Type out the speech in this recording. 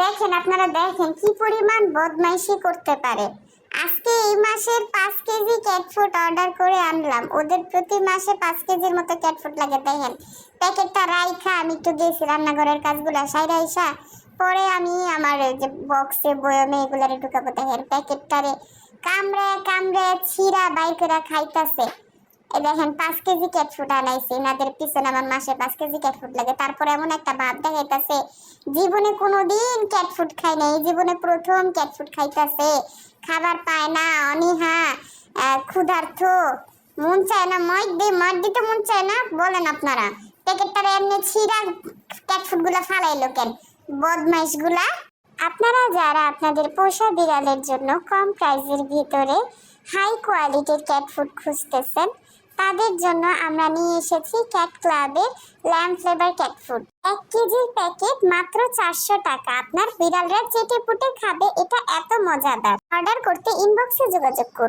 দেখেন, আপনারা দেখেন কি পরিমাণ বদমাইশি করতে পারে। আজকে এই মাসের পাঁচ কেজি ক্যাট ফুড অর্ডার করে আনলাম। ওদের প্রতি মাসে পাঁচ কেজির মতো ক্যাট ফুড লাগে, দেখেন। প্যাকেটটা রাইখা, আমি একটু গেছি রান্নাঘরের কাজগুলা সাইরা আইসা, পরে আমি আমার যে বক্সে বয়মে এগুলারে ঢুকাবো, দেখেন। প্যাকেটটারে কামড়ে কামড়ে ছিঁড়া বাইর করে খাইতাছে। এই দেখেন, পাঁচ কেজি ক্যাট ফুড আনাইছি। এনাদের পিছনে আমার মাসে পাঁচ কেজি ক্যাটফুড লাগে। তারপরে এমন একটা ভাব দেখাইতাছে, জীবনে কোনোদিন ক্যাট ফুড খাই নাই। জীবনে প্রথম ক্যাট ফুড খাইতাছে। খাবার পায় না, অনীহা ক্ষুধার্থ মন চায় না মদ দে মদ দিতে মন চায় না। বলেন আপনারা প্যাকেটটারে এমনি ছিঁড়া ক্যাট ফুডগুলা ফালাইলো কেন? বদমাইশগুলা আপনারা যারা আপনাদের পোষা বিড়ালের জন্য কম প্রাইসের ভিতরে হাই কোয়ালিটির ক্যাট ফুড খুঁজতেছেন তাদের জন্য আমরা নিয়ে এসেছি ক্যাট ক্লাবের ল্যাম্প ফ্লেভার ক্যাট ফুড এক কেজির প্যাকেট মাত্র চারশো টাকা। আপনার বিড়ালরা চেটে পুটে খাবে, এটা এত মজাদার। অর্ডার করতে ইনবক্সে যোগাযোগ করুন।